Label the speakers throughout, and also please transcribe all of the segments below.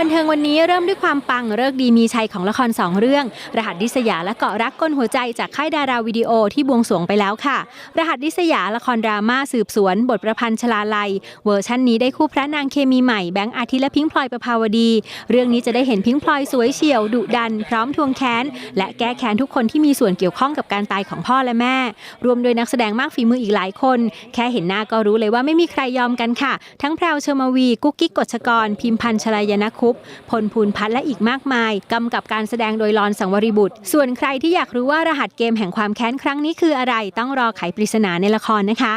Speaker 1: บันเทิงวันนี้เริ่มด้วยความปังเลิกดีมีชัยของละครสองเรื่อง รหัสดิษยาและเกาะรักก้นหัวใจจากค่ายดาราวิดีโอที่บวงสรวงไปแล้วค่ะ รหัสดิษยาละครดราม่าสืบสวน บทประพันธ์ชลาลัย เวอร์ชันนี้ได้คู่พระนางเคมีใหม่แบงค์อาทิและพิงพลอยประภาวดี เรื่องนี้จะได้เห็นพิงพลอยสวยเฉียวดุดัน พร้อมทวงแค้น และแก้แค้นทุกคนที่มีส่วนเกี่ยวข้องกับการตายของพ่อและแม่ รวมโดยนักแสดงมากฝีมืออีกหลายคน แค่เห็นหน้าก็รู้เลยว่าไม่มีใครยอมกันค่ะ ทั้งแพรวเชอร์มาวี กุ๊กกิ๊กกฎชกร พิมพันธ์ชลายนคุคุปพลภูนพัฒและอีกมากมายกำกับการแสดงโดยลอนสังวริบุตร ส่วนใครที่อยากรู้ว่ารหัสเกมแห่งความแค้นครั้งนี้คืออะไรต้องรอไขปริศนาในละครนะคะ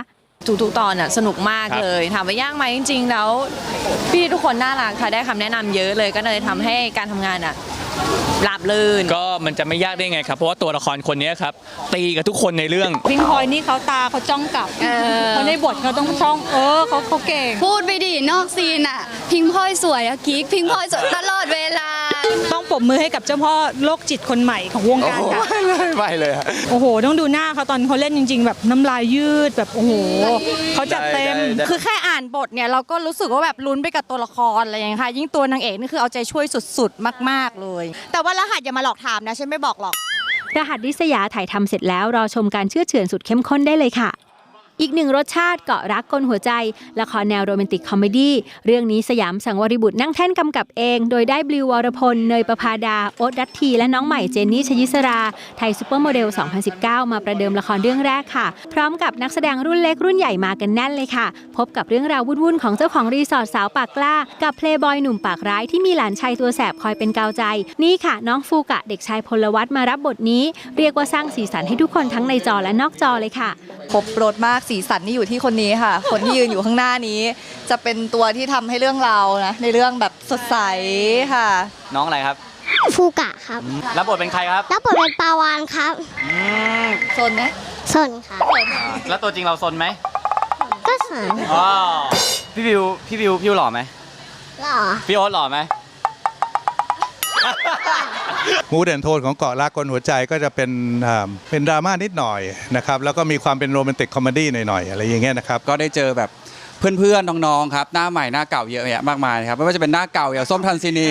Speaker 2: ทุกๆตอนอะสนุกมากเลยถามว่ายากไหมจริง ๆ แล้ว พี่ทุกคนน่ารักค่ะได้คำแนะนำเยอะเลยก็เลยทำให้การทำงานอะ ราบลื่น
Speaker 3: ก็มันจะไม่ยากได้ไงครับ เพราะว่าตัวละครคนนี้ครับ ตีกับทุกคนในเรื่อง
Speaker 4: พิงพลอยนี่เขาตาเขาจ้องกลับ
Speaker 2: เออ
Speaker 4: เขาในบทเขาต้องช่อง เออเขาเขาเก่ง
Speaker 5: พูดไปดินอกซีนอะพิงพลอยสวยอะกิ๊กพิงพลอยสวยตลอดเวลา
Speaker 4: ต้องปรบมือให้กับเจ้าพ่อโรคจิตคนใหม่ของวงการค่ะ
Speaker 3: ไม่เลยฮะ
Speaker 4: โอ้โห ต้องดูหน้าเขาตอนเขาเล่นจริง ๆ แบบน้ำลายยืดแบบโอ้โหเขาจัดเต็ม
Speaker 3: ได้ได้
Speaker 6: คือแค่อ่านบทเนี่ยเราก็รู้สึกว่าแบบลุ้นไปกับตัวละครอะไรอย่างเงี้ยค่ะยิ่งตัวนางเอกนี่คือเอาใจช่วยสุดๆ มากๆเลย แต่ว่ารหัสอย่ามาหลอกถามนะฉันไม่บอกหรอก
Speaker 1: รหัสดิษยาถ่ายทำเสร็จแล้วรอชมการเชื่อเฉือนสุดเข้มข้นได้เลยค่ะ อีกหนึ่งรสชาติเกาะรักกลหัวใจ ละครแนวโรแมนติกคอมเมดี้เรื่องนี้สยามสังวริบุตรนั่งแท่นกำกับเอง โดยได้บลิววรพล เนยประภาดา โอ๊ตดัตที และน้องใหม่เจนนี่ชยิสรา ไทยซูเปอร์โมเดล 2019 มาประเดิมละครเรื่องแรกค่ะ พร้อมกับนักแสดงรุ่นเล็กรุ่นใหญ่มากันแน่นเลยค่ะ พบกับเรื่องราววุ่นๆของเจ้าของรีสอร์ทสาวปากกล้า กับเพลย์บอยหนุ่มปากร้ายที่มีหลานชายตัวแสบคอยเป็นกาวใจ นี่ค่ะ น้องฟูกะเด็กชายพลวัตมารับบทนี้ เรียกว่าสร้างสีสันให้ทุกคนทั้งในจอและนอกจอเลยค่ะ
Speaker 7: ครบรถมากสีสันนี่อยู่ที่คนนี้ค่ะ คนที่ยืนอยู่ข้างหน้านี้ จะเป็นตัวที่ทำให้เรื่องเราวนะในเรื่องแบบสดใสค่ะ
Speaker 3: น้องอะไรครับ
Speaker 8: ฟูกะครับ
Speaker 3: รับบทเป็นใครครับ
Speaker 8: แล้วผมเป็นปลาวานครับ
Speaker 3: อืม
Speaker 7: โซนไหม
Speaker 8: สนครับ
Speaker 3: แล้วตัวจริงเราซนไหม
Speaker 8: ก็สน
Speaker 3: อ๋อพี่วิวพี่วิวพี่วิวหล่อไหม
Speaker 8: หรอ
Speaker 3: พี่โอ๊ตหล่อไหม
Speaker 9: มูดแอนโทนของเกาะรักกลหัวใจก็จะเป็นอ่าเป็นดราม่านิดหน่อยนะครับแล้วก็มีความเป็นโรแมนติกคอมเมดี้หน่อยๆอะไรอย่างเงี้ยนะครับ
Speaker 10: ก็ได้เจอแบบเพื่อนๆน้องๆครับหน้าใหม่หน้าเก่าเยอะแยะมากมายนะครับไม่ว่าจะเป็นหน้าเก่าอย่างส้มทันซินี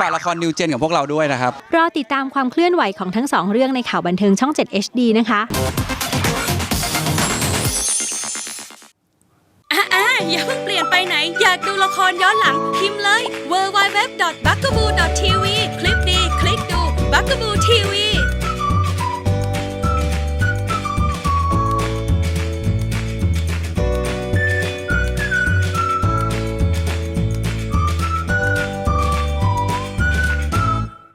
Speaker 10: ฝากละครนิวเจนของพวกเราด้วยนะครับ
Speaker 1: รอติดตามความเคลื่อนไหวของทั้งสองเรื่องในข่าวบันเทิงช่อง 7 HD นะคะ
Speaker 11: อ่าอย่าเพิ่งเปลี่ยนไปไหน อยากดูละครย้อนหลังพิมพ์เลย w w w b u g a b o o t v